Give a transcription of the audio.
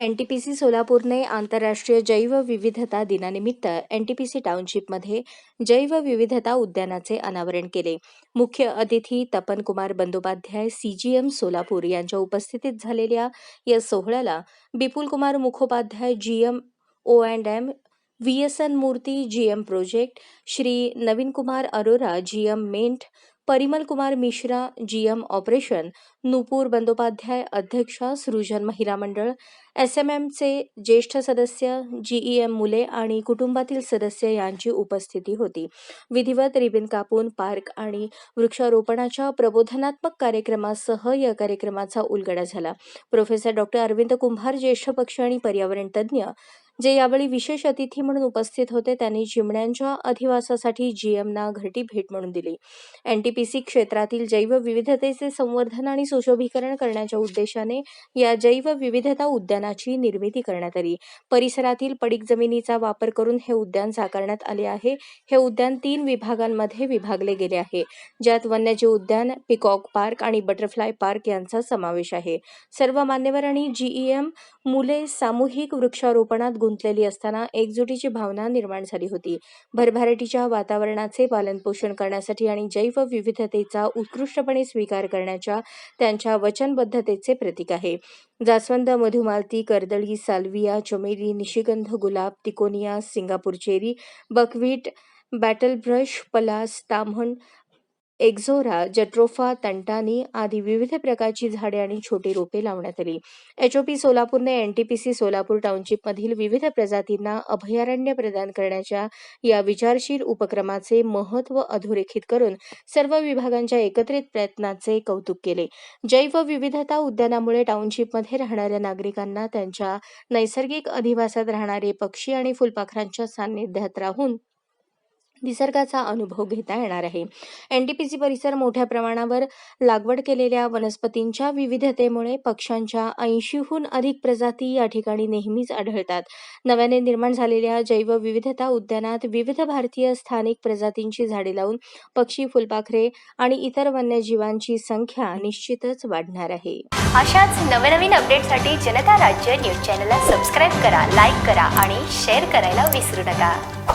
N T P C सोलापूरने आंतरराष्ट्रीय जैवविविधता दिनानिमित्त एन टी पी सी टाउनशिपमध्ये जैवविविधता उद्यानाचे अनावरण केले. मुख्य अतिथी Tapankumar Bandopadhyay C G M Solapur यांच्या उपस्थितीत झालेल्या या सोहळ्याला Bipulkumar Mukhopadhyay G M O and M V S N Murthy G M project Shri Naveen Kumar Arora G M मेंट Parimal Kumar Mishra G M operation Nupur Bandopadhyay अध्यक्षा सृजन महिला मंडळ S M एमचे ज्येष्ठ सदस्य जीई एम मुले आणि कुटुंबातील सदस्य यांची उपस्थिती होती. विधिवत रिबिन कापून पार्क आणि वृक्षारोपणाच्या प्रबोधनात्मक कार्यक्रमासह या कार्यक्रमाचा उलगडा झाला. प्रोफेसर डॉक्टर अरविंद कुंभार ज्येष्ठ पक्ष आणि पर्यावरण तज्ज्ञ जे यावेळी विशेष अतिथी म्हणून उपस्थित होते त्यांनी चिमण्यांच्या अधिवासासाठी जीएमना घरटी भेट म्हणून दिली. एनटीपीसी क्षेत्रातील जैवविविधतेचे संवर्धन आणि सुशोभीकरण करण्याच्या उद्देशाने या जैवविविधता उद्यानाची निर्मिती करण्यात आली. परिसरातील पडीक जमिनीचा वापर करून हे उद्यान साकारण्यात आले आहे. हे उद्यान तीन विभागांमध्ये विभागले गेले आहे. ज्यात वन्यजीव उद्यान पिकॉक पार्क आणि बटरफ्लाय पार्क यांचा समावेश आहे. सर्व मान्यवर आणि जीईएम मुले सामूहिक वृक्षारोपणात गुंतलेली असताना एकजुटीची भावना निर्माण झाली होती. भरभराटीच्या वातावरणाचे पालनपोषण करण्यासाठी आणि जैवविविधतेचा उत्कृष्टपणे स्वीकार करण्याच्या त्यांच्या वचनबद्धतेचे प्रतीक आहे. जास्वंद मधुमालती कर्दळी साल्विया चमेली निशिगंध गुलाब Tikonia Singapore cherry buckwheat bottle brush पलास ताम्हण एक्झोरा जट्रोफा तंटानी आदी विविध प्रकारची झाडे आणि छोटी रोपे लावण्यात आली. एचओपी सोलापूरने एनटीपीसी सोलापूर टाउनशिपमधील विविध प्रजातींना अभयारण्य प्रदान करण्याच्या या विचारशील उपक्रमाचे महत्त्व अधोरेखित करून सर्व विभागांच्या एकत्रित प्रयत्नाचे कौतुक केले. जैव विविधता उद्यानामुळे टाउनशिपमध्ये राहणाऱ्या नागरिकांना त्यांच्या नैसर्गिक अधिवासात राहणारे पक्षी आणि फुलपाखरांच्या सान्निध्यात राहून निसर्गाचा अनुभव घेता येणार आहे. एन डी पी सी परिसर मोठ्या प्रमाणावर लागवड केलेल्या वनस्पतींच्या विविधतेमुळे पक्ष्यांच्या ऐंशीहून अधिक प्रजाती या ठिकाणी नेहमीच आढळतात. नव्याने निर्माण झालेल्या जैवविविधता उद्यानात विविध भारतीय स्थानिक प्रजातींची झाडे लावून पक्षी फुलपाखरे आणि इतर वन्यजीवांची संख्या निश्चितच वाढणार आहे. अशाच नवनवीन अपडेटसाठी जनता राज्य न्यूज चॅनलला सबस्क्राईब करा लाईक करा आणि शेअर करायला विसरू नका.